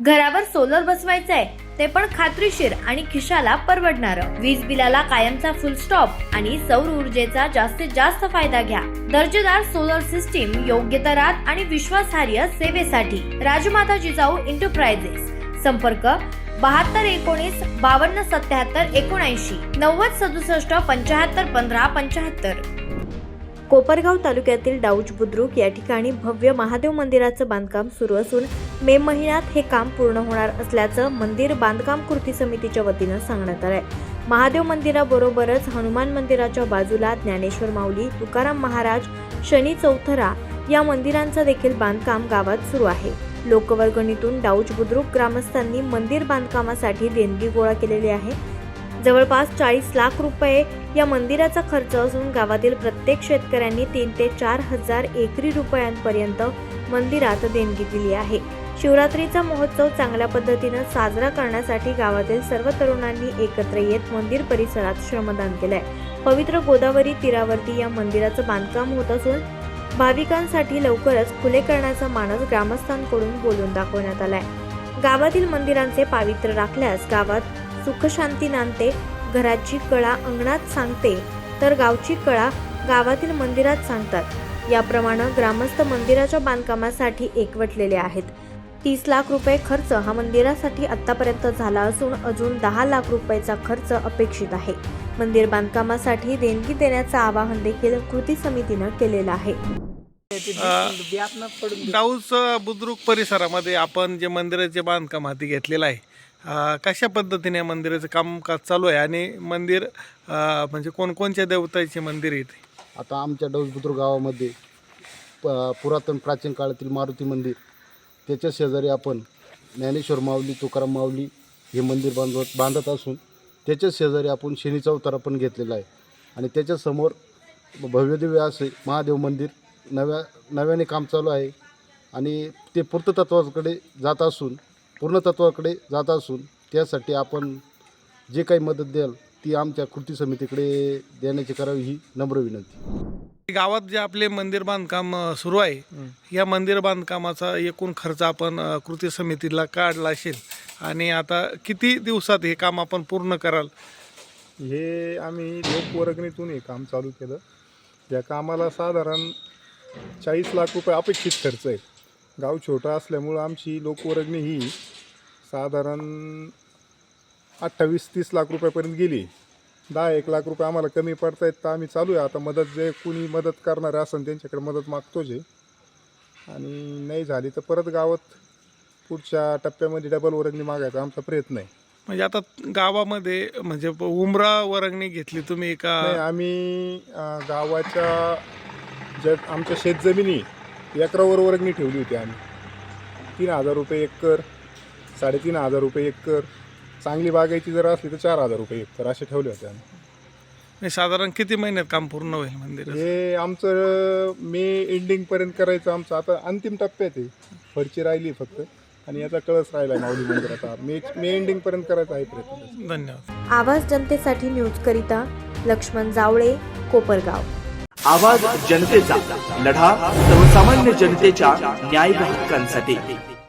घरावर सोलर बसवायचंय ते पण खात्रीशीर आणि खिशाला परवडणारं. वीज बिलाला कायमचा फुल स्टॉप आणि सौर ऊर्जेचा जास्तीत जास्त फायदा घ्या. दर्जेदार सोलर सिस्टीम योग्य दरात आणि विश्वासार्ह सेवेसाठी. राजमाता जिजाऊ इंटरप्राइजेस संपर्क बहात्तर एकोणीस बावन्न सत्याहत्तर एकोणऐंशी. नव्वद सदुसष्ट पंचाहत्तर पंधरा पंचाहत्तर कोपरगाव तालुक्यातील डाऊज बुद्रुक या ठिकाणी भव्य महादेव मंदिराचं बांधकाम सुरू असून मे महिन्यात हे काम पूर्ण होणार असल्याचं मंदिर बांधकाम कृती समितीच्या वतीनं सांगण्यात आलंय. महादेव मंदिराबरोबरच हनुमान मंदिराच्या बाजूला ज्ञानेश्वर माऊली तुकाराम महाराज शनी चौथरा या मंदिरांचं देखील बांधकाम गावात सुरू आहे. लोकवर्गणीतून डाऊज बुद्रुक ग्रामस्थांनी मंदिर बांधकामासाठी देणगी गोळा केलेली आहे. जवळपास चाळीस लाख रुपये या मंदिराचा खर्च असून गावातील प्रत्येक शेतकऱ्यांनी तीन ते चार हजार एकरी रुपयांपर्यंत मंदिरात देणगी दिली आहे. शिवरात्रीचा महोत्सव चांगल्या पद्धतीनं साजरा करण्यासाठी गावातील सर्व तरुणांनी एकत्र येत मंदिर परिसरात श्रमदान केलंय. पवित्र गोदावरी तीरावरती या मंदिराचं बांधकाम होत असून भाविकांसाठी लवकरच खुले करण्याचा मानस ग्रामस्थांकडून बोलून दाखवण्यात आलाय. गावातील मंदिरांचे पावित्र्य राखल्यास गावात सुखशांती नांदते घराची कळा अंगणात सांगते तर गावची कळा गावातील मंदिरात सांगतात. याप्रमाणे ग्रामस्थ मंदिराच्या बांधकामासाठी एकवटलेले आहेत. तीस लाख रुपये खर्च हा मंदिरासाठी आतापर्यंत झाला असून अजून दहा लाख रुपयाचा खर्च अपेक्षित आहे. मंदिर बांधकामासाठी देणगी देण्याचं आवाहन देखील कृती समितीनं केलेलं आहे. डाऊस बुद्रुक परिसरामध्ये आपण जे मंदिराचे बांधकाम हाती घेतलेलं आहे. कशा पद्धतीने मंदिराचं कामकाज चालू आहे आणि मंदिर म्हणजे कोणकोणत्या देवताचे मंदिर आहे ते आता आमच्या डौसबुद्र गावामध्ये प पुरातन प्राचीन काळातील मारुती मंदिर त्याच्या शेजारी आपण ज्ञानेश्वर माऊली तुकाराम माऊली हे मंदिर बांधवत बांधत असून त्याच्या शेजारी आपण शनीचा अवतारा पण घेतलेला आहे. आणि त्याच्यासमोर भव्यदिव्य असे महादेव मंदिर नव्या नव्याने काम चालू आहे. आणि ते पूर्णतत्वाकडे जात असून पूर्णतत्वाकडे जात असून त्यासाठी आपण जे काही मदत द्याल ती आमच्या कृती समितीकडे देण्याची करावी ही नम्र विनंती. गावात जे आपले मंदिर बांधकाम सुरू आहे या मंदिर बांधकामाचा एकूण खर्च आपण कृती समितीला काढला असेल. आणि आता किती दिवसात हे काम आपण पूर्ण कराल? हे आम्ही लोकवर्गणीतून हे काम चालू केलं. या कामाला साधारण चाळीस लाख रुपये अपेक्षित खर्च आहे. गाव छोटं असल्यामुळं आमची लोकवर्गणी ही साधारण अठ्ठावीस तीस लाख रुपयापर्यंत गेली. दहा एक लाख रुपये आम्हाला कमी पडतायत तर आम्ही चालू आहे. आता मदत जे कुणी मदत करणारे असेल त्यांच्याकडे मदत मागतोच आहे. आणि नाही झाली तर परत गावात पुढच्या टप्प्यामध्ये डबल वर्गणी मागायचा आमचा प्रयत्न आहे. म्हणजे आता गावामध्ये म्हणजे उमरा वर्गणी घेतली तुम्ही नाही का आम्ही अं, गावाच्या ज्या आमच्या शेतजमिनी एकरावर वर्गणी ठेवली होती आम्ही. तीन हजार रुपये एकर साडेतीन हजार रुपये एकर चांगली बागायची जर असली तर चार हजार रुपये एकर असे ठेवले होते आम्ही. म्हणजे साधारण किती महिन्यात काम पूर्ण होईल मंदिर हे आमचं मे एंडिंगपर्यंत करायचं आमचं. आता अंतिम टप्प्यात आहे फरची राहिली फक्त. आणि याचा कळस राहिला माऊली मंदिराचा. मे मे एंडिंगपर्यंत करायचा आहे प्रयत्न. धन्यवाद. आवाज जनतेसाठी न्यूज करिता लक्ष्मण जावळे कोपरगाव. आवाज जनतेचा लढा सर्वसामान्य जनतेच्या न्याय हक्कांसाठी